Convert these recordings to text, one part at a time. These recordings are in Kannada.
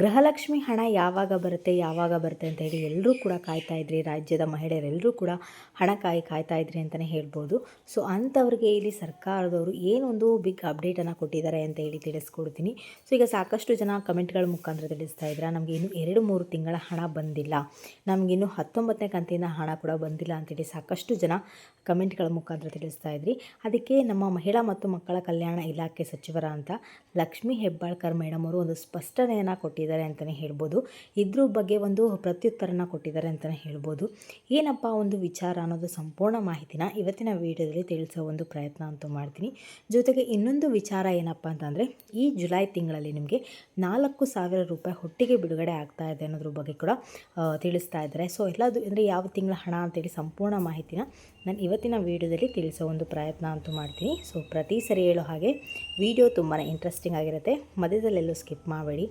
ಗೃಹಲಕ್ಷ್ಮಿ ಹಣ ಯಾವಾಗ ಬರುತ್ತೆ ಯಾವಾಗ ಬರುತ್ತೆ ಅಂತ ಹೇಳಿ ಎಲ್ಲರೂ ಕೂಡ ಕಾಯ್ತಾ ಇದ್ರಿ. ರಾಜ್ಯದ ಮಹಿಳೆಯರೆಲ್ಲರೂ ಕೂಡ ಹಣ ಕಾಯಿ ಕಾಯ್ತಾ ಇದ್ರಿ ಅಂತಲೇ ಹೇಳ್ಬೋದು. ಸೊ ಅಂಥವ್ರಿಗೆ ಇಲ್ಲಿ ಸರ್ಕಾರದವರು ಏನೊಂದು ಬಿಗ್ ಅಪ್ಡೇಟನ್ನು ಕೊಟ್ಟಿದ್ದಾರೆ ಅಂತ ಹೇಳಿ ತಿಳಿಸ್ಕೊಡ್ತೀನಿ. ಸೊ ಈಗ ಸಾಕಷ್ಟು ಜನ ಕಮೆಂಟ್ಗಳ ಮುಖಾಂತರ ತಿಳಿಸ್ತಾ ಇದ್ರ, ನಮಗೆ ಇನ್ನೂ ಎರಡು ಮೂರು ತಿಂಗಳ ಹಣ ಬಂದಿಲ್ಲ. ನಮಗಿನ್ನೂ ಹತ್ತೊಂಬತ್ತನೇ ಕಂತಿನ ಹಣ ಕೂಡ ಬಂದಿಲ್ಲ ಅಂತೇಳಿ ಸಾಕಷ್ಟು ಜನ ಕಮೆಂಟ್ಗಳ ಮುಖಾಂತರ ತಿಳಿಸ್ತಾ ಇದ್ರಿ. ಅದಕ್ಕೆ ನಮ್ಮ ಮಹಿಳಾ ಮತ್ತು ಮಕ್ಕಳ ಕಲ್ಯಾಣ ಇಲಾಖೆ ಸಚಿವರ ಅಂತ ಲಕ್ಷ್ಮೀ ಹೆಬ್ಬಾಳ್ಕರ್ ಮೇಡಮ್ ಅವರು ಒಂದು ಸ್ಪಷ್ಟನೆಯನ್ನು ಕೊಟ್ಟಿದ್ದಾರೆ. ಅಂತಲೇ ಹೇಳ್ಬೋದು. ಇದ್ರ ಬಗ್ಗೆ ಒಂದು ಪ್ರತ್ಯುತ್ತರನ ಕೊಟ್ಟಿದ್ದಾರೆ ಅಂತಲೇ ಹೇಳ್ಬೋದು. ಏನಪ್ಪ ಒಂದು ವಿಚಾರ ಅನ್ನೋದು ಸಂಪೂರ್ಣ ಮಾಹಿತಿನ ಇವತ್ತಿನ ವಿಡಿಯೋದಲ್ಲಿ ತಿಳಿಸೋ ಒಂದು ಪ್ರಯತ್ನ ಅಂತೂ ಮಾಡ್ತೀನಿ. ಜೊತೆಗೆ ಇನ್ನೊಂದು ವಿಚಾರ ಏನಪ್ಪ ಅಂತಂದರೆ, ಈ ಜುಲೈ ತಿಂಗಳಲ್ಲಿ ನಿಮಗೆ ನಾಲ್ಕು ಸಾವಿರ ರೂಪಾಯಿ ಹೊಟ್ಟಿಗೆ ಬಿಡುಗಡೆ ಆಗ್ತಾ ಇದೆ ಅನ್ನೋದ್ರ ಬಗ್ಗೆ ಕೂಡ ತಿಳಿಸ್ತಾ ಇದ್ದಾರೆ. ಸೊ, ಎಲ್ಲದು ಅಂದರೆ ಯಾವ ತಿಂಗಳ ಹಣ ಅಂತೇಳಿ ಸಂಪೂರ್ಣ ಮಾಹಿತಿನ ನಾನು ಇವತ್ತಿನ ವಿಡಿಯೋದಲ್ಲಿ ತಿಳಿಸೋ ಒಂದು ಪ್ರಯತ್ನ ಅಂತೂ ಮಾಡ್ತೀನಿ. ಸೊ, ಪ್ರತಿ ಸರಿ ಹೇಳೋ ಹಾಗೆ ವಿಡಿಯೋ ತುಂಬಾ ಇಂಟ್ರೆಸ್ಟಿಂಗ್ ಆಗಿರುತ್ತೆ. ಮಧ್ಯದಲ್ಲೆಲ್ಲೂ ಸ್ಕಿಪ್ ಮಾಡಬೇಡಿ.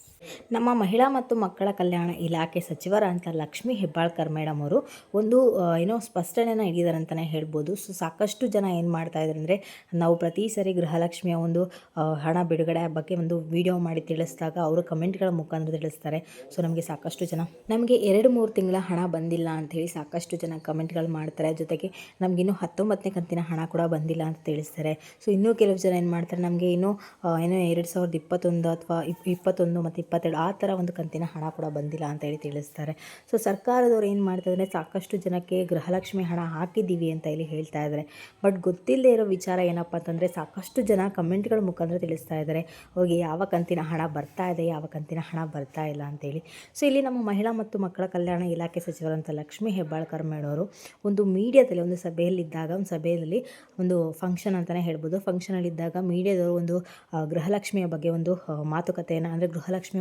ನಮ್ಮ ಮಹಿಳಾ ಮತ್ತು ಮಕ್ಕಳ ಕಲ್ಯಾಣ ಇಲಾಖೆ ಸಚಿವರಂತ ಲಕ್ಷ್ಮೀ ಹೆಬ್ಬಾಳ್ಕರ್ ಮೇಡಮ್ ಅವರು ಒಂದು ಏನೋ ಸ್ಪಷ್ಟನೆಯನ್ನು ನೀಡಿದ್ದಾರೆ ಅಂತಲೇ ಹೇಳ್ಬೋದು. ಸೊ, ಸಾಕಷ್ಟು ಜನ ಏನು ಮಾಡ್ತಾ ಇದ್ದಾರೆ ಅಂದರೆ, ನಾವು ಪ್ರತಿ ಸರಿ ಗೃಹಲಕ್ಷ್ಮಿಯ ಒಂದು ಹಣ ಬಿಡುಗಡೆ ಬಗ್ಗೆ ಒಂದು ವಿಡಿಯೋ ಮಾಡಿ ತಿಳಿಸಿದಾಗ ಅವರು ಕಮೆಂಟ್ಗಳ ಮುಖಾಂತರ ತಿಳಿಸ್ತಾರೆ. ಸೊ, ನಮಗೆ ಸಾಕಷ್ಟು ಜನ, ನಮಗೆ ಎರಡು ಮೂರು ತಿಂಗಳ ಹಣ ಬಂದಿಲ್ಲ ಅಂಥೇಳಿ ಸಾಕಷ್ಟು ಜನ ಕಮೆಂಟ್ಗಳು ಮಾಡ್ತಾರೆ. ಜೊತೆಗೆ ನಮಗಿನ್ನೂ ಹತ್ತೊಂಬತ್ತನೇ ಕಂತಿನ ಹಣ ಕೂಡ ಬಂದಿಲ್ಲ ಅಂತ ತಿಳಿಸ್ತಾರೆ. ಸೊ, ಇನ್ನೂ ಕೆಲವು ಜನ ಏನು ಮಾಡ್ತಾರೆ, ನಮಗೆ ಇನ್ನೂ ಏನೋ ಎರಡು ಸಾವಿರದ ಇಪ್ಪತ್ತೊಂದು ಅಥವಾ ಇಪ್, ಇಪ್ಪತ್ತೊಂದು ಮತ್ತು ಇಪ್ಪತ್ತೆರಡು, ಆ ಥರ ಒಂದು ಕಂತಿನ ಹಣ ಕೂಡ ಬಂದಿಲ್ಲ ಅಂತ ಹೇಳಿ ತಿಳಿಸ್ತಾರೆ. ಸೊ ಸರ್ಕಾರದವ್ರು ಏನು ಮಾಡ್ತಿದ್ದಾರೆ ಸಾಕಷ್ಟು ಜನಕ್ಕೆ ಗೃಹಲಕ್ಷ್ಮಿ ಹಣ ಹಾಕಿದ್ದೀವಿ ಅಂತ ಇಲ್ಲಿ ಹೇಳ್ತಾ ಇದ್ದಾರೆ ಬಟ್ ಗೊತ್ತಿಲ್ಲದೆ ಇರೋ ವಿಚಾರ ಏನಪ್ಪ ಅಂತಂದರೆ, ಸಾಕಷ್ಟು ಜನ ಕಮೆಂಟ್ಗಳ ಮುಖಾಂತರ ತಿಳಿಸ್ತಾ ಇದ್ದಾರೆ ಹೋಗಿ ಯಾವ ಕಂತಿನ ಹಣ ಬರ್ತಾ ಇದೆ, ಯಾವ ಕಂತಿನ ಹಣ ಬರ್ತಾ ಇಲ್ಲ ಅಂತೇಳಿ ಸೊ ಇಲ್ಲಿ ನಮ್ಮ ಮಹಿಳಾ ಮತ್ತು ಮಕ್ಕಳ ಕಲ್ಯಾಣ ಇಲಾಖೆ ಸಚಿವರಂತ ಲಕ್ಷ್ಮಿ ಹೆಬ್ಬಾಳ್ಕರ್ ಮೇಡವರು ಒಂದು ಮೀಡಿಯಾದಲ್ಲಿ, ಒಂದು ಸಭೆಯಲ್ಲಿದ್ದಾಗ, ಒಂದು ಸಭೆಯಲ್ಲಿ ಒಂದು ಫಂಕ್ಷನ್ ಅಂತಲೇ ಹೇಳ್ಬೋದು. ಫಂಕ್ಷನಲ್ಲಿದ್ದಾಗ ಮೀಡಿಯಾದವರು ಒಂದು ಗೃಹಲಕ್ಷ್ಮಿಯ ಬಗ್ಗೆ ಒಂದು ಮಾತುಕತೆಯನ್ನು, ಅಂದರೆ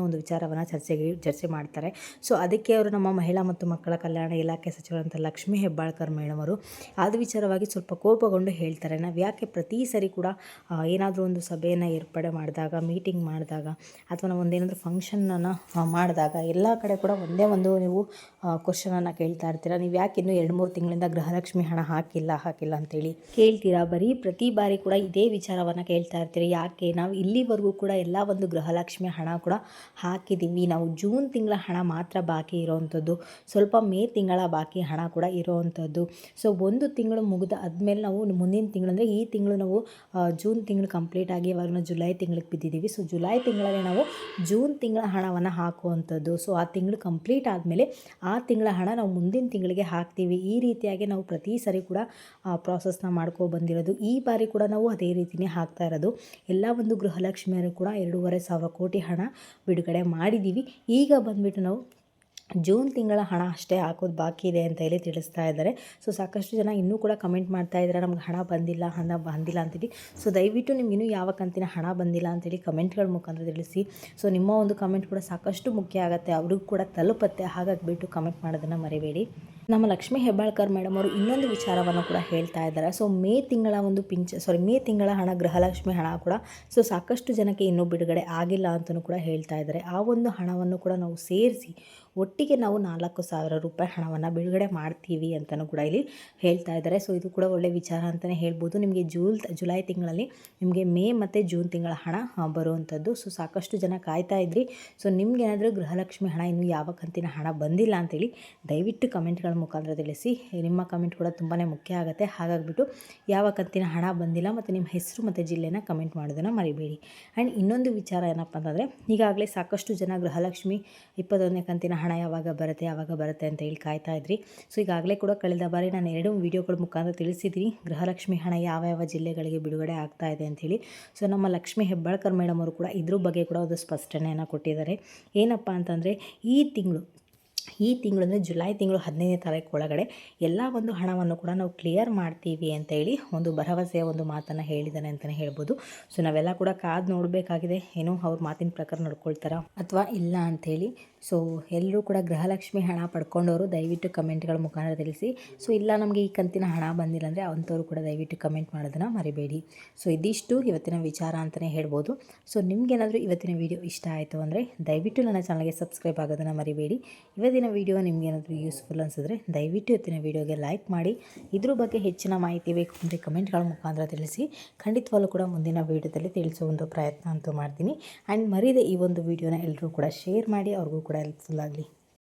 ಒಂದು ವಿಚಾರವನ್ನು ಚರ್ಚೆಗೆ ಚರ್ಚೆ ಮಾಡ್ತಾರೆ. ಸೊ ಅದಕ್ಕೆ ಅವರು ನಮ್ಮ ಮಹಿಳಾ ಮತ್ತು ಮಕ್ಕಳ ಕಲ್ಯಾಣ ಇಲಾಖೆ ಸಚಿವರಂತ ಲಕ್ಷ್ಮೀ ಹೆಬ್ಬಾಳ್ಕರ್ ಮೇಡಮ್ ಅವರು ಅದು ವಿಚಾರವಾಗಿ ಸ್ವಲ್ಪ ಕೋಪಗೊಂಡು ಹೇಳ್ತಾರೆ. ನಾವು ಯಾಕೆ ಪ್ರತಿ ಸರಿ ಕೂಡ ಏನಾದರೂ ಒಂದು ಸಭೆಯನ್ನು ಏರ್ಪಡೆ ಮಾಡಿದಾಗ, ಮೀಟಿಂಗ್ ಮಾಡಿದಾಗ ಅಥವಾ ನಾವು ಒಂದೇನಾದರೂ ಫಂಕ್ಷನನ್ನು ಮಾಡಿದಾಗ ಎಲ್ಲ ಕಡೆ ಕೂಡ ಒಂದೇ ಒಂದು ನೀವು ಕ್ವಶನನ್ನು ಕೇಳ್ತಾ ಇರ್ತೀರಾ? ನೀವು ಯಾಕೆ ಇನ್ನೂ ಎರಡು ಮೂರು ತಿಂಗಳಿಂದ ಗೃಹಲಕ್ಷ್ಮಿ ಹಣ ಹಾಕಿಲ್ಲ ಹಾಕಿಲ್ಲ ಅಂತೇಳಿ ಕೇಳ್ತೀರಾ? ಬರೀ ಪ್ರತಿ ಬಾರಿ ಕೂಡ ಇದೇ ವಿಚಾರವನ್ನು ಕೇಳ್ತಾ ಇರ್ತೀರಿ. ಯಾಕೆ? ನಾವು ಇಲ್ಲಿವರೆಗೂ ಕೂಡ ಎಲ್ಲ ಒಂದು ಗೃಹಲಕ್ಷ್ಮಿ ಹಣ ಕೂಡ ಹಾಕಿದ್ದೀವಿ. ನಾವು ಜೂನ್ ತಿಂಗಳ ಹಣ ಮಾತ್ರ ಬಾಕಿ ಇರೋವಂಥದ್ದು ಸ್ವಲ್ಪ ಮೇ ತಿಂಗಳ ಬಾಕಿ ಹಣ ಕೂಡ ಇರೋವಂಥದ್ದು ಸೊ, ಒಂದು ತಿಂಗಳು ಮುಗಿದ ಆದಮೇಲೆ ನಾವು ಮುಂದಿನ ತಿಂಗಳು ಅಂದರೆ ಈ ತಿಂಗಳು ನಾವು ಜೂನ್ ತಿಂಗಳು ಕಂಪ್ಲೀಟ್ ಆಗಿ ಇವಾಗ ನಾವು ಜುಲೈ ತಿಂಗಳಿಗೆ ಬಿದ್ದಿದ್ದೀವಿ. ಸೊ, ಜುಲೈ ತಿಂಗಳಲ್ಲಿ ನಾವು ಜೂನ್ ತಿಂಗಳ ಹಣವನ್ನು ಹಾಕುವಂಥದ್ದು. ಸೊ, ಆ ತಿಂಗಳು ಕಂಪ್ಲೀಟ್ ಆದಮೇಲೆ ಆ ತಿಂಗಳ ಹಣ ನಾವು ಮುಂದಿನ ತಿಂಗಳಿಗೆ ಹಾಕ್ತೀವಿ. ಈ ರೀತಿಯಾಗಿ ನಾವು ಪ್ರತಿ ಸರಿ ಕೂಡ ಪ್ರಾಸೆಸ್ನ ಮಾಡ್ಕೊ ಬಂದಿರೋದು. ಈ ಬಾರಿ ಕೂಡ ನಾವು ಅದೇ ರೀತಿಯೇ ಹಾಕ್ತಾ ಇರೋದು. ಎಲ್ಲ ಒಂದು ಗೃಹಲಕ್ಷ್ಮಿಯರು ಕೂಡ ಎರಡೂವರೆ ಸಾವಿರ ಕೋಟಿ ಹಣ ಬಿಡುಗಡೆ ಮಾಡಿದ್ದೀವಿ. ಈಗ ಬಂದುಬಿಟ್ಟು ನಾವು ಜೂನ್ ತಿಂಗಳ ಹಣ ಅಷ್ಟೇ ಹಾಕೋದು ಬಾಕಿ ಇದೆ ಅಂತ ಹೇಳಿ ತಿಳಿಸ್ತಾ ಇದ್ದಾರೆ. ಸೊ, ಸಾಕಷ್ಟು ಜನ ಇನ್ನೂ ಕೂಡ ಕಮೆಂಟ್ ಮಾಡ್ತಾ ಇದ್ದಾರೆ, ನಮ್ಗೆ ಹಣ ಬಂದಿಲ್ಲ ಹಣ ಬಂದಿಲ್ಲ ಅಂತೇಳಿ ಸೊ, ದಯವಿಟ್ಟು ನಿಮ್ಗೆ ಇನ್ನೂ ಯಾವ ಕಂತಿನ ಹಣ ಬಂದಿಲ್ಲ ಅಂತೇಳಿ ಕಮೆಂಟ್ಗಳ ಮುಖಾಂತರ ತಿಳಿಸಿ. ಸೊ, ನಿಮ್ಮ ಒಂದು ಕಮೆಂಟ್ ಕೂಡ ಸಾಕಷ್ಟು ಮುಖ್ಯ ಆಗುತ್ತೆ. ಅವ್ರಿಗೂ ಕೂಡ ತಲುಪತ್ತೆ. ಹಾಗಾಗಿಬಿಟ್ಟು ಕಮೆಂಟ್ ಮಾಡೋದನ್ನು ಮರಿಬೇಡಿ. ನಮ್ಮ ಲಕ್ಷ್ಮಿ ಹೆಬ್ಬಾಳ್ಕರ್ ಮೇಡಮ್ ಅವರು ಇನ್ನೊಂದು ವಿಚಾರವನ್ನು ಕೂಡ ಹೇಳ್ತಾ ಇದ್ದಾರೆ. ಸೊ ಮೇ ತಿಂಗಳ ಒಂದು ಪಿಂಚ ಸಾರಿ ಮೇ ತಿಂಗಳ ಹಣ, ಗೃಹಲಕ್ಷ್ಮಿ ಹಣ ಕೂಡ ಸೊ ಸಾಕಷ್ಟು ಜನಕ್ಕೆ ಇನ್ನೂ ಬಿಡುಗಡೆ ಆಗಿಲ್ಲ ಅಂತಲೂ ಕೂಡ ಹೇಳ್ತಾ ಇದ್ದಾರೆ. ಆ ಒಂದು ಹಣವನ್ನು ಕೂಡ ನಾವು ಸೇರಿಸಿ ಒಟ್ಟಿಗೆ ನಾವು ನಾಲ್ಕು ಸಾವಿರ ರೂಪಾಯಿ ಹಣವನ್ನು ಬಿಡುಗಡೆ ಮಾಡ್ತೀವಿ ಅಂತಲೂ ಕೂಡ ಇಲ್ಲಿ ಹೇಳ್ತಾ ಇದ್ದಾರೆ. ಸೊ ಇದು ಕೂಡ ಒಳ್ಳೆ ವಿಚಾರ ಅಂತಲೇ ಹೇಳ್ಬೋದು. ನಿಮಗೆ ಜೂಲ್, ಜುಲೈ ತಿಂಗಳಲ್ಲಿ ನಿಮಗೆ ಮೇ ಮತ್ತು ಜೂನ್ ತಿಂಗಳ ಹಣ ಬರುವಂಥದ್ದು ಸೊ ಸಾಕಷ್ಟು ಜನ ಕಾಯ್ತಾ ಇದ್ರಿ. ಸೊ ನಿಮ್ಗೇನಾದರೂ ಗೃಹಲಕ್ಷ್ಮಿ ಹಣ, ಇನ್ನೂ ಯಾವ ಕಂತಿನ ಹಣ ಬಂದಿಲ್ಲ ಅಂತೇಳಿ ದಯವಿಟ್ಟು ಕಮೆಂಟ್ಗಳ ಮುಖಾಂತರ ತಿಳಿಸಿ ನಿಮ್ಮ ಕಮೆಂಟ್ ಕೂಡ ತುಂಬಾ ಮುಖ್ಯ ಆಗುತ್ತೆ. ಹಾಗಾಗಿಬಿಟ್ಟು ಯಾವ ಕಂತಿನ ಹಣ ಬಂದಿಲ್ಲ ಮತ್ತು ನಿಮ್ಮ ಹೆಸರು ಮತ್ತು ಜಿಲ್ಲೆನ ಕಮೆಂಟ್ ಮಾಡೋದನ್ನು ಮರಿಬೇಡಿ. ಆ್ಯಂಡ್ ಇನ್ನೊಂದು ವಿಚಾರ ಏನಪ್ಪ ಅಂತಂದರೆ, ಈಗಾಗಲೇ ಸಾಕಷ್ಟು ಜನ ಗೃಹಲಕ್ಷ್ಮಿ ಇಪ್ಪತ್ತೊಂದನೇ ಕಂತಿನ ಹಣ ಯಾವಾಗ ಬರುತ್ತೆ ಯಾವಾಗ ಬರುತ್ತೆ ಅಂತ ಹೇಳಿ ಕಾಯ್ತಾ ಇದ್ರಿ. ಸೊ ಈಗಾಗಲೇ ಕೂಡ ಕಳೆದ ಬಾರಿ ನಾನು ಎರಡು ವೀಡಿಯೋಗಳ ಮುಖಾಂತರ ತಿಳಿಸಿದ್ದೀನಿ. ಗೃಹಲಕ್ಷ್ಮಿ ಹಣ ಯಾವ ಯಾವ ಜಿಲ್ಲೆಗಳಿಗೆ ಬಿಡುಗಡೆ ಆಗ್ತಾ ಇದೆ ಅಂಥೇಳಿ ಸೊ ನಮ್ಮ ಲಕ್ಷ್ಮಿ ಹೆಬ್ಬಾಳ್ಕರ್ ಮೇಡಮ್ ಅವರು ಕೂಡ ಇದ್ರ ಬಗ್ಗೆ ಕೂಡ ಒಂದು ಸ್ಪಷ್ಟನೆಯನ್ನು ಕೊಟ್ಟಿದ್ದಾರೆ. ಏನಪ್ಪ ಅಂತಂದರೆ, ಈ ತಿಂಗಳು ಈ ತಿಂಗಳು ಅಂದರೆ ಜುಲೈ ತಿಂಗಳು ಹದಿನೈದನೇ ತಾರೀಕು ಒಳಗಡೆ ಎಲ್ಲ ಒಂದು ಹಣವನ್ನು ಕೂಡ ನಾವು ಕ್ಲಿಯರ್ ಮಾಡ್ತೀವಿ ಅಂತ ಹೇಳಿ ಒಂದು ಭರವಸೆಯ ಒಂದು ಮಾತನ್ನು ಹೇಳಿದ್ದಾನೆ ಅಂತಲೇ ಹೇಳ್ಬೋದು. ಸೊ ನಾವೆಲ್ಲ ಕೂಡ ಕಾದು ನೋಡಬೇಕಾಗಿದೆ. ಏನೋ ಅವ್ರ ಮಾತಿನ ಪ್ರಕಾರ ನಡ್ಕೊಳ್ತಾರ ಅಥವಾ ಇಲ್ಲ ಅಂಥೇಳಿ ಸೊ ಎಲ್ಲರೂ ಕೂಡ ಗೃಹಲಕ್ಷ್ಮಿ ಹಣ ಪಡ್ಕೊಂಡವರು ದಯವಿಟ್ಟು ಕಮೆಂಟ್ಗಳ ಮುಖಾಂತರ ತಿಳಿಸಿ. ಸೊ ಇಲ್ಲ ನಮಗೆ ಈ ಕಂತಿನ ಹಣ ಬಂದಿಲ್ಲ ಅಂದರೆ ಅಂಥವ್ರು ಕೂಡ ದಯವಿಟ್ಟು ಕಮೆಂಟ್ ಮಾಡೋದನ್ನು ಮರಿಬೇಡಿ. ಸೊ ಇದಿಷ್ಟು ಇವತ್ತಿನ ವಿಚಾರ ಅಂತಲೇ ಹೇಳ್ಬೋದು. ಸೊ ನಿಮಗೇನಾದರೂ ಇವತ್ತಿನ ವಿಡಿಯೋ ಇಷ್ಟ ಆಯಿತು ಅಂದರೆ ದಯವಿಟ್ಟು ನನ್ನ ಚಾನಲ್ಗೆ ಸಬ್ಸ್ಕ್ರೈಬ್ ಆಗೋದನ್ನು ಮರಿಬೇಡಿ. ಇವತ್ತಿನ ವಿಡಿಯೋ ನಿಮಗೇನಾದರೂ ಯೂಸ್ಫುಲ್ ಅನಿಸಿದ್ರೆ ದಯವಿಟ್ಟು ಇವತ್ತಿನ ವಿಡಿಯೋಗೆ ಲೈಕ್ ಮಾಡಿ. ಇದ್ರ ಬಗ್ಗೆ ಹೆಚ್ಚಿನ ಮಾಹಿತಿ ಬೇಕು ಅಂದರೆ ಕಮೆಂಟ್ಗಳ ಮುಖಾಂತರ ತಿಳಿಸಿ. ಖಂಡಿತವಾಗ್ಲೂ ಕೂಡ ಮುಂದಿನ ವೀಡಿಯೋದಲ್ಲಿ ತಿಳಿಸೋ ಒಂದು ಪ್ರಯತ್ನ ಅಂತೂ ಮಾಡ್ತೀನಿ. ಆ್ಯಂಡ್ ಮರೀದೆ ಈ ಒಂದು ವಿಡಿಯೋನ ಎಲ್ಲರೂ ಕೂಡ ಶೇರ್ ಮಾಡಿ, ಅವ್ರಿಗೂ उकडायला लागली.